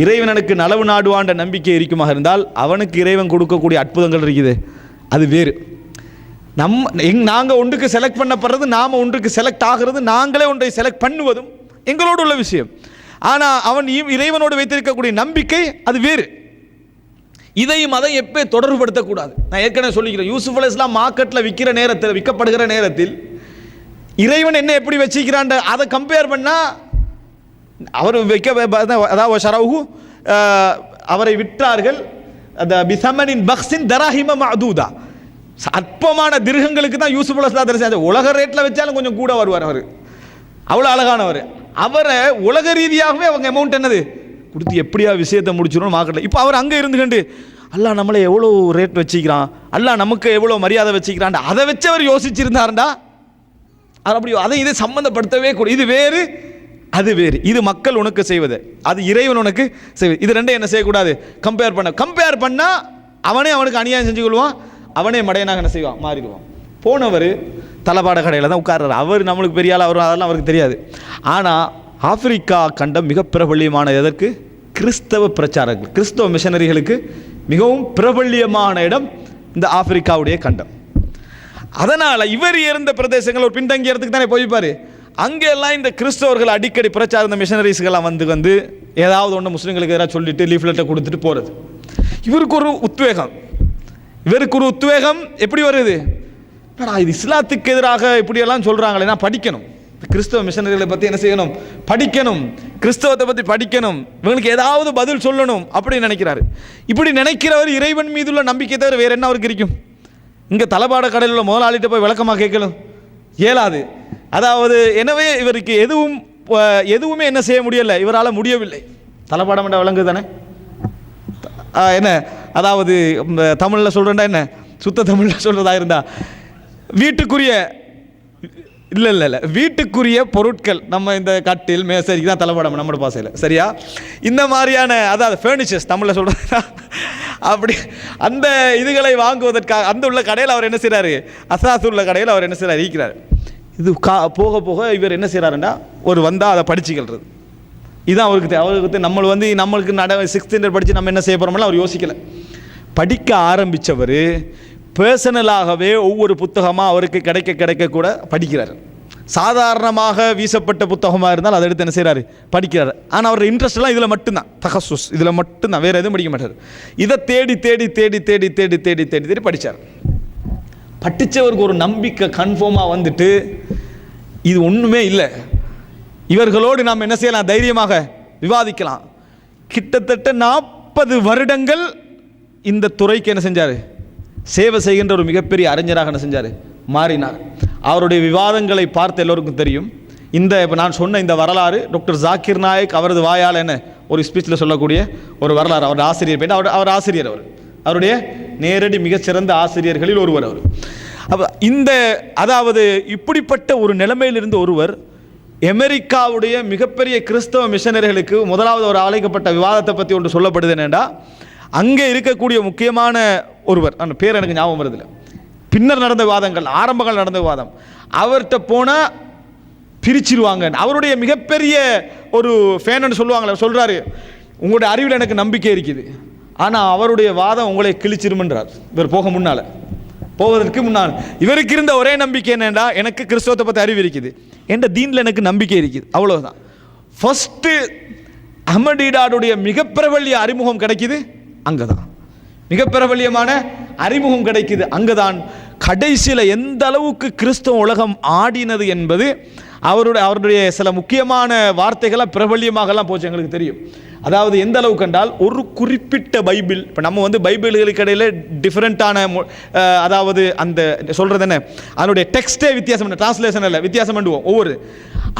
இறைவனுக்கு நலவு நாடுவான்ற நம்பிக்கை இருக்குமாக இருந்தால் அவனுக்கு இறைவன் கொடுக்கக்கூடிய அற்புதங்கள் இருக்குது. அது வேறு. நம்ம எங் நாங்கள் ஒன்றுக்கு செலக்ட் பண்ணப்படுறது நாம் ஒன்றுக்கு செலக்ட் ஆகிறது நாங்களே ஒன்றை செலக்ட் பண்ணுவதும் எங்களோடு உள்ள விஷயம். ஆனால் அவன் இறைவனோடு வைத்திருக்கக்கூடிய நம்பிக்கை அது வேறு. இதையும் அதை எப்போ தொடர்புபடுத்தக்கூடாது? நான் ஏற்கனவே சொல்லிக்கிறேன் யூசுஃப் அலி இஸ்லாம் மார்க்கெட்டில் விற்கிற நேரத்தில் விற்கப்படுகிற நேரத்தில் இறைவன் என்ன எப்படி வச்சுக்கிறான் அதை கம்பேர் பண்ணால் அவர் வைக்க அதாவது ஷரவுஹு அவரை விற்றார்கள். அந்த பிசமனின் பக்ஸின் தராஹிம மதூதா. அற்பமான திருகங்களுக்கு தான் யூசுப் அலி இஸ்லாம் உலக ரேட்டில் வச்சாலும் கொஞ்சம் கூட வருவார் அவர். அவ்வளோ அழகானவர். அவரை உலக ரீதியாகவே அவங்க அமௌண்ட் என்னது? கொடுத்து எப்படியா விஷயத்தை முடிச்சிடணும் மார்க்கெட்டில் இப்போ அவர் அங்கே இருந்துக்கிண்டு அல்லா நம்மளை எவ்வளோ ரேட் வச்சுக்கிறான்? அல்லா நமக்கு எவ்வளோ மரியாதை வச்சுக்கிறான் அதை வச்சு அவர் யோசிச்சிருந்தாருண்டா? அவர் அப்படி அதை இதை சம்மந்தப்படுத்தவே கூட இது வேறு அது வேறு. இது மக்கள் உனக்கு செய்வது. அது இறைவன் உனக்கு செய்வது. இது ரெண்டும் என்ன செய்யக்கூடாது? கம்பேர் பண்ண. கம்பேர் பண்ணால் அவனே அவனுக்கு அநியாயம் செஞ்சு கொள்வான். அவனே மடையனாக என்ன செய்வான்? மாறிடுவான். போனவர் தலபாட கடையில் தான் உட்கார்றாரு. அவர் நம்மளுக்கு பெரிய ஆள் அவர் அதெல்லாம் அவருக்கு தெரியாது. ஆனால் ஆப்பிரிக்கா கண்டம் மிக பிரபல்யமான எதற்கு? கிறிஸ்தவ பிரச்சாரங்கள். கிறிஸ்தவ மிஷனரிகளுக்கு மிகவும் பிரபல்யமான இடம் இந்த ஆப்பிரிக்காவுடைய கண்டம். அதனால் இவர் இருந்த பிரதேசங்கள் ஒரு பின்தங்கிய இடத்துக்கு தானே போய்ப்பார் அங்கெல்லாம் இந்த கிறிஸ்தவர்கள் அடிக்கடி பிரச்சாரம் இந்த மிஷனரிஸ்கெல்லாம் வந்து வந்து ஏதாவது ஒன்று முஸ்லீம்களுக்கு எதிராக சொல்லிட்டு லீஃப்லெட்டை கொடுத்துட்டு போகிறது இவருக்கு ஒரு உத்வேகம். இவருக்கு ஒரு உத்வேகம் எப்படி வருது? என்னடா இது இஸ்லாத்துக்கு எதிராக இப்படியெல்லாம் சொல்கிறாங்களே நான் படிக்கணும். கிறிஸ்தவ மிஷனரிகளை பற்றி என்ன செய்யணும்? படிக்கணும். கிறிஸ்தவத்தை பற்றி படிக்கணும். இவங்களுக்கு ஏதாவது பதில் சொல்லணும் அப்படின்னு நினைக்கிறாரு. இப்படி நினைக்கிறவர் இறைவன் மீதுள்ள நம்பிக்கை தவிர வேறு என்ன அவருக்கு இருக்கும்? இங்கே தலபாட கடையில் உள்ள முதலாளிகிட்ட போய் விளக்கமாக கேட்கணும். இயலாது அதாவது எனவே இவருக்கு எதுவும் எதுவுமே என்ன செய்ய முடியலை. இவரால் முடியவில்லை. தலபாடம் என்ற விளங்கு தானே? ஆ, என்ன? அதாவது தமிழில் சொல்கிறேன்டா என்ன? சுத்த தமிழில் சொல்கிறதா இருந்தா வீட்டுக்குரிய இல்லை இல்லை இல்லை. வீட்டுக்குரிய பொருட்கள் நம்ம இந்த கட்டில் மேசரிக்கு தான் தலைப்படம் நம்மளோட பாசையில். சரியா? இந்த மாதிரியான அதாவது ஃபர்னிச்சர்ஸ் தமிழில் சொல்கிறதா அப்படி அந்த இதுகளை வாங்குவதற்காக அந்த உள்ள கடையில் அவர் என்ன செய்கிறாரு அசாஸ் உள்ள கடையில் அவர் என்ன செய்கிறார் இருக்கிறார் இது கா போக போக இவர் என்ன செய்கிறாருன்னா ஒரு வந்தால் அதை படிச்சுக்கிறது இதுதான் அவருக்கு அவருக்கு நம்ம வந்து நம்மளுக்கு நட சிக்ஸ்த் ஸ்டாண்டர்ட் படித்து நம்ம என்ன செய்ய போகிறோம்லாம் அவர் யோசிக்கலை. படிக்க ஆரம்பித்தவர் பர்சனலாகவே ஒவ்வொரு புத்தகமாக அவருக்கு கிடைக்க கிடைக்க கூட படிக்கிறார். சாதாரணமாக வீசப்பட்ட புத்தகமாக இருந்தால் அதை எடுத்து என்ன செய்கிறாரு படிக்கிறார். ஆனால் அவர் இன்ட்ரெஸ்ட்லாம் இதில் மட்டும்தான். தகசூஸ் இதில் மட்டும்தான். வேறு எதுவும் படிக்க மாட்டார். இதை தேடி தேடி தேடி தேடி தேடி தேடி தேடி தேடி படித்தார் படித்தவருக்கு ஒரு நம்பிக்கை கன்ஃபார்மாக வந்துட்டு இது ஒன்றுமே இல்லை. இவர்களோடு நாம் என்ன செய்யலாம்? தைரியமாக விவாதிக்கலாம். கிட்டத்தட்ட நாற்பது வருடங்கள் இந்த துறைக்கு என்ன செஞ்சார்? சேவை செய்கின்ற ஒரு மிகப்பெரிய அறிஞராக என்ன செஞ்சார்? மாறினார். அவருடைய விவாதங்களை பார்த்து எல்லோருக்கும் தெரியும். இந்த இப்போ நான் சொன்ன இந்த வரலாறு டாக்டர் ஜாக்கிர் நாயக் அவரது வாயால் என்ன? ஒரு ஸ்பீச்சில் சொல்லக்கூடிய ஒரு வரலாறு. அவர் ஆசிரியர் பேர் அவர் அவர் ஆசிரியர் அவர். அவருடைய நேரடி மிகச்சிறந்த ஆசிரியர்களில் ஒருவர் அவர். அப்போ இந்த அதாவது இப்படிப்பட்ட ஒரு நிலைமையிலிருந்து ஒருவர் அமெரிக்காவுடைய மிகப்பெரிய கிறிஸ்தவ மிஷனரிகளுக்கு முதலாவது ஒரு அழைக்கப்பட்ட விவாதத்தை பற்றி ஒன்று சொல்லப்படுது என்னென்னா அங்கே இருக்கக்கூடிய முக்கியமான ஒருவர் அந்த பேர் எனக்கு ஞாபகம் வருதில்லை பின்னர் நடந்த விவாதங்கள் ஆரம்பங்கள் நடந்த விவாதம். அவர்கிட்ட போனால் பிரிச்சிருவாங்க. அவருடைய மிகப்பெரிய ஒரு ஃபேன்னு சொல்லுவாங்களே சொல்கிறாரு உங்களுடைய அறிவில் எனக்கு நம்பிக்கை இருக்குது. ஆனால் அவருடைய வாதம் உங்களை கிழிச்சிருமன்றார். இவர் போக முன்னால். போவதற்கு முன்னால். இவருக்கு இருந்த ஒரே நம்பிக்கை என்னன்னா எனக்கு கிறிஸ்தவத்தை பற்றி அறிவு இருக்குது. என்ற தீனில் எனக்கு நம்பிக்கை இருக்குது. அவ்வளோதான் ஃபஸ்ட்டு அஹமடீடாடுடைய மிக பிரபல்ய அறிமுகம் கிடைக்குது அங்கே தான் மிக பிரபல்யமான அறிமுகம் கிடைக்குது அங்கே தான் கடைசியில் எந்த அளவுக்கு கிறிஸ்தவ உலகம் ஆடினது என்பது அவருடைய அவருடைய சில முக்கியமான வார்த்தைகளாக பிரபல்யமாகலாம் போச்சு எங்களுக்கு தெரியும். அதாவது எந்த அளவுக்கு கண்டால் ஒரு குறிப்பிட்ட பைபிள் இப்போ நம்ம வந்து பைபிள்களுக்கு இடையில டிஃப்ரெண்ட்டான அதாவது அந்த சொல்கிறது என்ன? அதனுடைய டெக்ஸ்டே வித்தியாசம் இல்லை டிரான்ஸ்லேஷன் இல்லை வித்தியாசம் பண்ணுவோம் ஒவ்வொரு.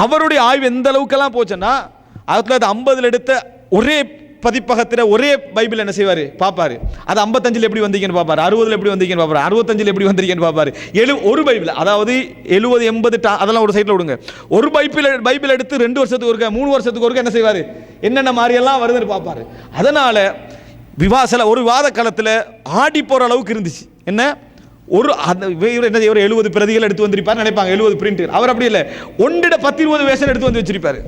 அவருடைய ஆய்வு எந்த அளவுக்கெல்லாம் போச்சுன்னா ஆயிரத்தி தொள்ளாயிரத்தி ஐம்பதில் எடுத்த ஒரே பதிப்பகத்தில் ஒரே பைபிள் என்ன செய்வார்? பார்ப்பார். அது ஐம்பத்தஞ்சில் எப்படி வந்தீங்கன்னு பார்ப்பார். அறுபதில் எப்படி வந்தீங்கன்னு பார்ப்பார். அறுபத்தஞ்சில் எப்படி வந்திருக்கேன்னு பார்ப்பார். எழு ஒரு பைபிள் அதாவது எழுபது எண்பது டா- அதெல்லாம் ஒரு சைட்டில் விடுங்க. ஒரு பைபிள் பைபிள் எடுத்து ரெண்டு வருஷத்துக்கு ஒருக்க மூணு வருஷத்துக்கு ஒருக்க என்ன செய்வார்? என்னென்ன மாதிரியெல்லாம் வருதுன்னு பார்ப்பார். அதனால் விவாசல ஒரு விவாத காலத்தில் ஆடி போகிற அளவுக்கு இருந்துச்சு. என்ன? ஒரு அந்த இவர் என்ன இவர் எழுபது பிரதிகள் எடுத்து வந்திருப்பார் நினைப்பாங்க. எழுபது பிரிண்ட் அவர் அப்படி இல்லை. ஒன்றிட பத்து இருபது வேஷன் எடுத்து வந்து வச்சிருப்பாரு.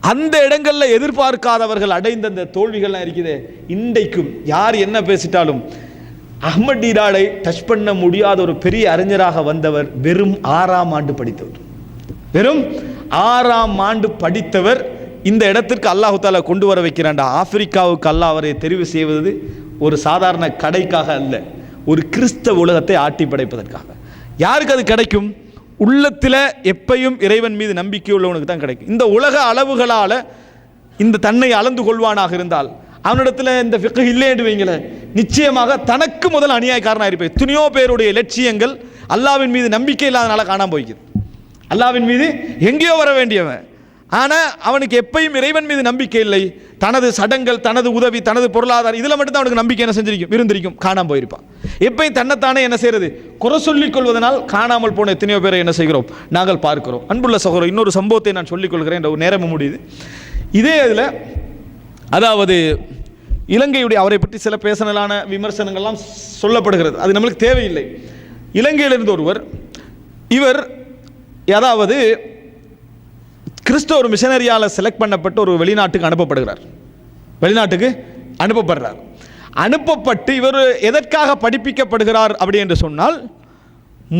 அந்த இடங்களில் எதிர்பார்க்காதவர்கள் அடைந்த அந்த தோல்விகள்லாம் இருக்குது. இன்றைக்கும் யார் என்ன பேசிட்டாலும் அஹ்மத் டீடாலை டச் பண்ண முடியாத ஒரு பெரிய அறிஞராக வந்தவர் வெறும் ஆறாம் ஆண்டு படித்தவர். வெறும் ஆறாம் ஆண்டு படித்தவர் இந்த இடத்திற்கு அல்லாஹு தாலா கொண்டு வர வைக்கிறான்டா. ஆப்பிரிக்காவுக்கு அல்லாஹ் அவரை தெரிவு செய்வது ஒரு சாதாரண கடைக்காக அல்ல. ஒரு கிறிஸ்தவ உலகத்தை ஆட்டி படைப்பதற்காக யாருக்கு அது கிடைக்கும்? உள்ளத்தில் எப்பையும் இறைவன் மீது நம்பிக்கை உள்ளவனுக்கு தான் கிடைக்கும். இந்த உலக அளவுகளால் இந்த தன்னை அளந்து கொள்வானாக இருந்தால் அவனிடத்தில் இந்த ஃபிக்கு இல்லைன்னு வைங்களேன் நிச்சயமாக தனக்கு முதல் அநியாயக்காரனாக இருப்பேன் துணியோ பேருடைய லட்சியங்கள் அல்லாவின் மீது நம்பிக்கை இல்லாதனால காணாம போய்க்குது. அல்லாவின் மீது எங்கேயோ வர வேண்டியவன். ஆனால் அவனுக்கு எப்பயும் இறைவன் மீது நம்பிக்கை இல்லை. தனது சடங்கள் தனது உதவி தனது பொருளாதாரம் இதில் மட்டும்தான் அவனுக்கு நம்பிக்கை என்ன செஞ்சிருக்கும் இருந்திருக்கும் காணாமல் போயிருப்பான். எப்பயும் தன்னைத்தானே என்ன செய்யறது? குறை சொல்லிக் கொள்வதனால் காணாமல் போன எத்தனையோ பேரை என்ன செய்கிறோம்? நாங்கள் பார்க்கிறோம். அன்புள்ள சகோதரர் இன்னொரு சம்பவத்தை நான் சொல்லிக் கொள்கிறேன். ஒரு நேரமும் முடியுது. இதே இதில் அதாவது இலங்கையுடைய அவரை பற்றி சில பேசனலான விமர்சனங்கள்லாம் சொல்லப்படுகிறது. அது நம்மளுக்கு தேவையில்லை. இலங்கையிலிருந்து ஒருவர் இவர் அதாவது கிறிஸ்தவ ஒரு மிஷனரியால் செலக்ட் பண்ணப்பட்டு ஒரு வெளிநாட்டுக்கு அனுப்பப்படுகிறார். வெளிநாட்டுக்கு அனுப்பப்படுறார். அனுப்பப்பட்டு இவர் எதற்காக படிப்பிக்கப்படுகிறார் அப்படி என்று சொன்னால்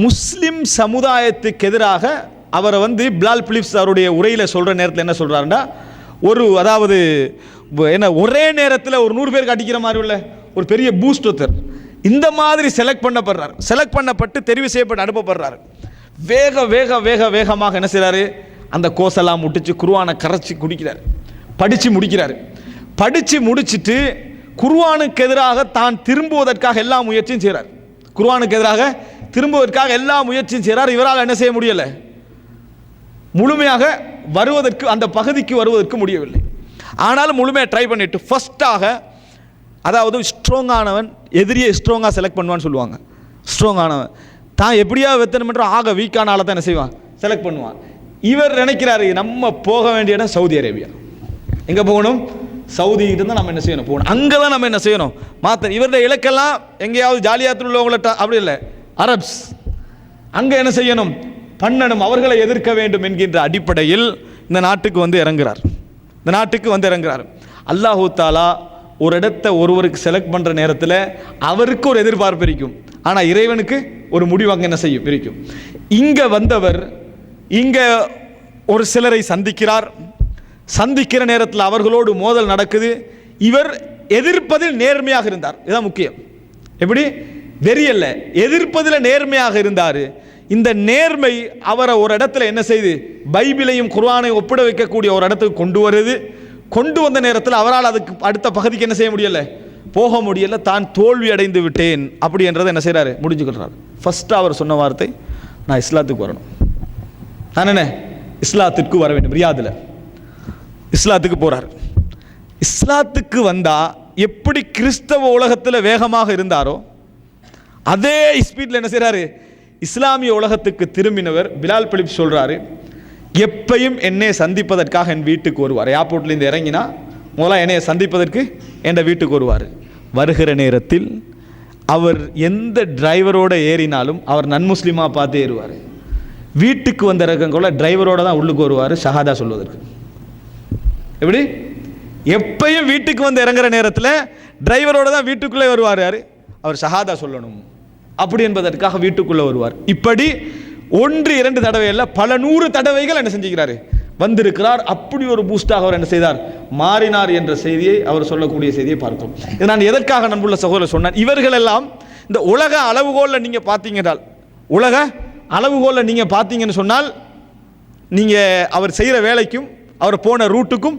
முஸ்லிம் சமுதாயத்துக்கு எதிராக அவரை வந்து பிலால் பிலிப்ஸ் அவருடைய உரையில் சொல்கிற நேரத்தில் என்ன சொல்கிறாருன்னா ஒரு அதாவது என்ன ஒரே நேரத்தில் ஒரு நூறு பேருக்கு அடிக்கிற மாதிரி உள்ள ஒரு பெரிய பூஸ்ட் ஒருத்தர். இந்த மாதிரி செலக்ட் பண்ணப்படுறார். செலக்ட் பண்ணப்பட்டு தெரிவு செய்யப்பட்டு அனுப்பப்படுறாரு. வேக வேக வேக வேகமாக என்ன செய்கிறாரு அந்த கோசெல்லாம் முட்டிச்சு குருவானை கரைச்சி குடிக்கிறார். படித்து முடிக்கிறார். படித்து முடிச்சுட்டு குர்ஆனுக்கு எதிராக தான் திரும்புவதற்காக எல்லா முயற்சியும் செய்கிறார் குருவானுக்கு எதிராக திரும்புவதற்காக எல்லா முயற்சியும் செய்கிறார் இவரால் என்ன செய்ய முடியலை? முழுமையாக வருவதற்கு அந்த பகுதிக்கு வருவதற்கு முடியவில்லை. ஆனாலும் முழுமையாக ட்ரை பண்ணிட்டு ஃபஸ்ட்டாக அதாவது ஸ்ட்ராங்கானவன் எதிரியை ஸ்ட்ராங்காக செலக்ட் பண்ணுவான்னு சொல்லுவாங்க. ஸ்ட்ராங்கானவன் தான் எப்படியா வெத்தனமன்ற ஆக வீக்கான தான் என்ன செய்வான்? செலக்ட் பண்ணுவான். இவர் நினைக்கிறாரு நம்ம போக வேண்டிய இடம் சவுதி அரேபியா. எங்கே போகணும்? சவுதி இருந்தால் நம்ம என்ன செய்யணும்? போகணும். அங்கே தான் நம்ம என்ன செய்யணும்? மாற்ற இவருடைய இலக்கெல்லாம் எங்கேயாவது ஜாலியாத்தில் உள்ளவங்கள்ட்ட அப்படி இல்லை. அரப்ஸ் அங்கே என்ன செய்யணும்? பண்ணணும் அவர்களை எதிர்க்க வேண்டும் என்கின்ற அடிப்படையில் இந்த நாட்டுக்கு வந்து இறங்குறார். இந்த நாட்டுக்கு வந்து இறங்குறார். அல்லாஹூ தாலா ஒரு இடத்த ஒருவருக்கு செலக்ட் பண்ணுற நேரத்தில் அவருக்கு ஒரு எதிர்பார்ப்பு இருக்கும். ஆனால் இறைவனுக்கு ஒரு முடிவு அங்கே என்ன செய்யும்? இருக்கும். இங்கே வந்தவர் இங்கே ஒரு சிலரை சந்திக்கிறார். சந்திக்கிற நேரத்தில் அவர்களோடு மோதல் நடக்குது. இவர் எதிர்ப்பதில் நேர்மையாக இருந்தார். இதுதான் முக்கியம். எப்படி? வெறியல்ல. எதிர்ப்பதில் நேர்மையாக இருந்தார். இந்த நேர்மை அவரை ஒரு இடத்துல என்ன செய்து? பைபிளையும் குர்ஆனையும் ஒப்பிட வைக்கக்கூடிய ஒரு இடத்துக்கு கொண்டு வருது. கொண்டு வந்த நேரத்தில் அவரால் அதுக்கு அடுத்த பகுதிக்கு என்ன செய்ய முடியல? போக முடியல. தான் தோல்வி அடைந்து விட்டேன். அப்படி என்றதை என்ன செய்கிறாரு முடிஞ்சுக்கிறார் ஃபஸ்ட்டு அவர் சொன்ன வார்த்தை நான் இஸ்லாத்துக்கு வரணும். நான் என்ன இஸ்லாத்திற்கு வர வேண்டும். ரியாதில். இஸ்லாத்துக்கு போகிறார் இஸ்லாத்துக்கு வந்தால் எப்படி கிறிஸ்தவ உலகத்தில் வேகமாக இருந்தாரோ அதே ஸ்பீடில் என்ன செய்கிறாரு இஸ்லாமிய உலகத்துக்கு திரும்பினவர் பிலால் பிலிப் சொல்கிறாரு எப்பையும் என்னை சந்திப்பதற்காக என் வீட்டுக்கு வருவார். ஏர்போர்ட்லேருந்து இறங்கினா முதல்ல என்னை சந்திப்பதற்கு என் வீட்டுக்கு வருவார். வருகிற நேரத்தில் அவர் எந்த டிரைவரோடு ஏறினாலும் அவர் நன்முஸ்லீமாக பார்த்து ஏறுவார். வீட்டுக்கு வந்த இறக்கங்குள்ள டிரைவரோட தான் உள்ளுக்கு வருவார் ஷஹாதா சொல்வதற்கு. எப்படி? எப்பயும் வீட்டுக்கு வந்து இறங்குற நேரத்தில் டிரைவரோட தான் வீட்டுக்குள்ளே வருவார் யார்? அவர் ஷஹாதா சொல்லணும். அப்படி என்பதற்காக வீட்டுக்குள்ளே வருவார். இப்படி ஒன்று இரண்டு தடவை அல்ல பல நூறு தடவைகள் என்ன செஞ்சுக்கிறாரு? வந்திருக்கிறார். அப்படி ஒரு பூஸ்டாக அவர் என்ன செய்தார்? மாறினார் என்ற செய்தியை அவர் சொல்லக்கூடிய செய்தியை பார்க்கும் இது நான் எதற்காக நண்புள்ள சகோதரர் சொன்னேன்? இவர்கள் எல்லாம் இந்த உலக அளவுகோலில் நீங்கள் பார்த்தீங்கன்றால் உலக அளவுகோலை நீங்கள் பார்த்தீங்கன்னு சொன்னால் நீங்கள் அவர் செய்கிற வேலைக்கும் அவர் போன ரூட்டுக்கும்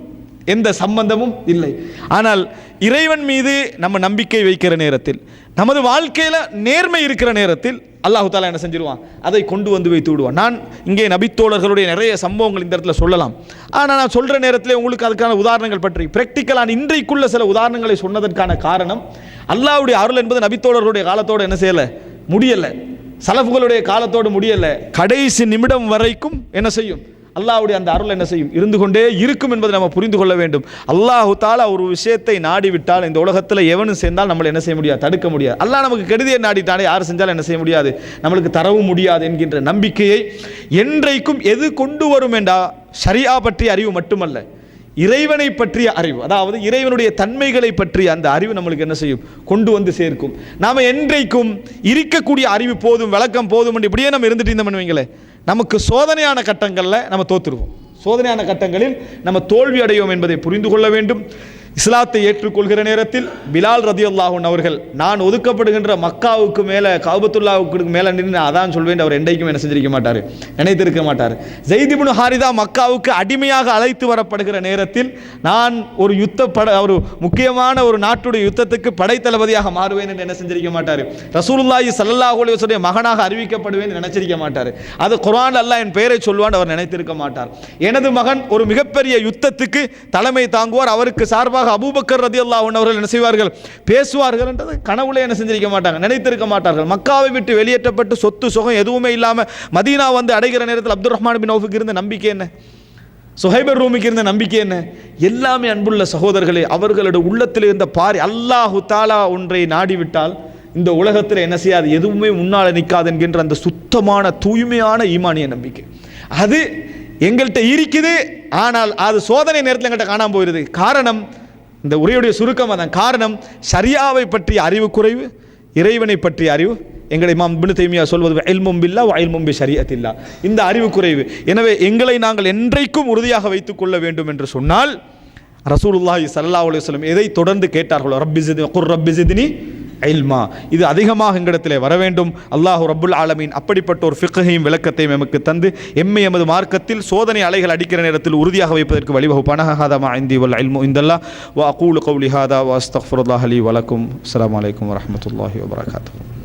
எந்த சம்பந்தமும் இல்லை. ஆனால் இறைவன் மீது நம்ம நம்பிக்கை வைக்கிற நேரத்தில் நமது வாழ்க்கையில் நேர்மை இருக்கிற நேரத்தில் அல்லாஹு தாலா என்ன செஞ்சிருவான்? அதை கொண்டு வந்து வைத்து விடுவான். நான் இங்கே நபித்தோழர்களுடைய நிறைய சம்பவங்கள் இந்த இடத்துல சொல்லலாம். ஆனால் நான் சொல்கிற நேரத்தில் உங்களுக்கு அதுக்கான உதாரணங்கள் பற்றி ப்ராக்டிக்கலான இன்றைக்குள்ள சில உதாரணங்களை சொன்னதற்கான காரணம் அல்லாவுடைய அருள் என்பது நபித்தோழர்களுடைய காலத்தோடு என்ன செய்யலை? முடியலை. சலஃபுகளுடைய காலத்தோடு முடியல. கடைசி நிமிடம் வரைக்கும் என்ன செய்யும்? அல்லாஹ்வுடைய அந்த அருள் என்ன செய்யும்? இருந்து கொண்டே இருக்கும் என்பதை நம்ம புரிந்து கொள்ள வேண்டும். அல்லாஹு தாலா ஒரு விஷயத்தை நாடிவிட்டால் இந்த உலகத்தில் எவனும் சேர்ந்தால் நம்மளை என்ன செய்ய முடியாது? தடுக்க முடியாது. அல்லாஹ் நமக்கு கெடுதியை நாடிட்டாலே யார் செஞ்சாலும் என்ன செய்ய முடியாது? நம்மளுக்கு தரவும் முடியாது என்கின்ற நம்பிக்கையை என்றைக்கும் எது கொண்டு வரும் என்றா ஷரியா பற்றிய அறிவு மட்டுமல்ல. இறைவனை பற்றிய அறிவு. அதாவது இறைவனுடைய தன்மைகளை பற்றிய அந்த அறிவு நம்மளுக்கு என்ன செய்யும்? கொண்டு வந்து சேர்க்கும். நாம் என்றைக்கும் இருக்கக்கூடிய அறிவு போதும் விளக்கம் போதும் என்று இப்படியே நம்ம இருந்துட்டு இருந்தோம் வைங்களேன். நமக்கு சோதனையான கட்டங்களில் நம்ம தோத்துருவோம். சோதனையான கட்டங்களில் நம்ம தோல்வி அடையோம் என்பதை புரிந்து கொள்ள வேண்டும். இஸ்லாத்தை ஏற்றுக்கொள்கிற நேரத்தில் பிலால் ரதி அல்லாஹன் அவர்கள் நான் ஒதுக்கப்படுகின்ற மக்காவுக்கு மேலே காபத்துல்லாவுக்கு மேலே நின்று நான் அதான் சொல்வேன் அவர் என்றைக்கும் என்ன செஞ்சிருக்க மாட்டார் நினைத்திருக்க மாட்டார். ஜெய்திபுன் ஹாரிதா மக்காவுக்கு அடிமையாக அழைத்து வரப்படுகிற நேரத்தில் நான் ஒரு யுத்த பட ஒரு முக்கியமான ஒரு நாட்டுடைய யுத்தத்துக்கு படைத்தளபதியாக மாறுவேன் என்று என்ன செஞ்சிருக்க மாட்டார். ரசூலுல்லாஹி சல்லாஹ் அலுவலுடைய மகனாக அறிவிக்கப்படுவேன் நினைச்சிருக்க மாட்டார். அது குரான் அல்லாஹ் என் பெயரை சொல்வான் அவர் நினைத்திருக்க மாட்டார். எனது மகன் ஒரு மிகப்பெரிய யுத்தத்துக்கு தலைமை தாங்குவார் அவருக்கு சார்பாக அபூபக்கர் ரதியல்லாஹு அன்ஹு அவர்கள் என்ன செய்வார்கள்? பேசுவார்கள் என்றது கனவுல என்ன செஞ்சிருக்க மாட்டாங்க நினைத்திருக்க மாட்டார்கள். மக்காவை விட்டு வெளியேற்றப்பட்டு சொத்து சுகம் எதுவுமே இல்லாமல் மதீனா வந்து அடைகிற நேரத்தில் அப்துல் ரஹ்மான் பின் அவுஃபுக்கு இருந்த நம்பிக்கை என்ன? சுஹைபர் ரூமிக்கு இருந்த நம்பிக்கை என்ன? எல்லாமே அன்புள்ள சகோதரர்களே அவர்களுடைய உள்ளத்தில் இருந்த பாரி அல்லாஹு தாலா ஒன்றை நாடிவிட்டால் இந்த உலகத்தில் என்ன செய்யாது? எதுவுமே முன்னால் நிற்காது என்கின்ற அந்த சுத்தமான தூய்மையான ஈமானிய நம்பிக்கை. அது எங்கள்கிட்ட இருக்குது ஆனால் அது சோதனை நேரத்தில் எங்கள்கிட்ட காணாமல் போயிடுது காரணம் இந்த உரையுடைய சுருக்கம் அதான். காரணம் சரியாவை பற்றிய அறிவு குறைவு இறைவனை பற்றிய அறிவு. எங்களை மாம் இப்னு தைமியா சொல்வது எல்மும் பில்லா வயல்மும் பி ஷரியத்தில்லா. இந்த அறிவு குறைவு. எனவே எங்களை நாங்கள் என்றைக்கும் உறுதியாக வைத்துக் கொள்ள வேண்டும் என்று சொன்னால் ரசூலுல்லாஹி சல்லா அலுவலம் எதை தொடர்ந்து கேட்டார்களோ ரப்பி குர் ரப்பி ஜிதினி இல்மா. இது அதிகமாக எங்களிடத்தில் வர வேண்டும் அல்லாஹு ரபுல் ஆலமீன் அப்படிப்பட்ட ஒரு ஃபிக்ஹையும் விளக்கத்தையும் எமக்கு தந்து எம்மை எமது மார்க்கத்தில் சோதனை அலைகள் அடிக்கிற நேரத்தில் உறுதியாக வைப்பதற்கு வழிவகுப்பான ஹாதா மா வல் இல்மு இந்தல்லா. வா அகூலு கவுலி ஹாதா வ அலி வலக்கும் அஸ்லாம் வலைக்கம் வரஹ்மத்துல்லாஹி வபரகாத்துஹு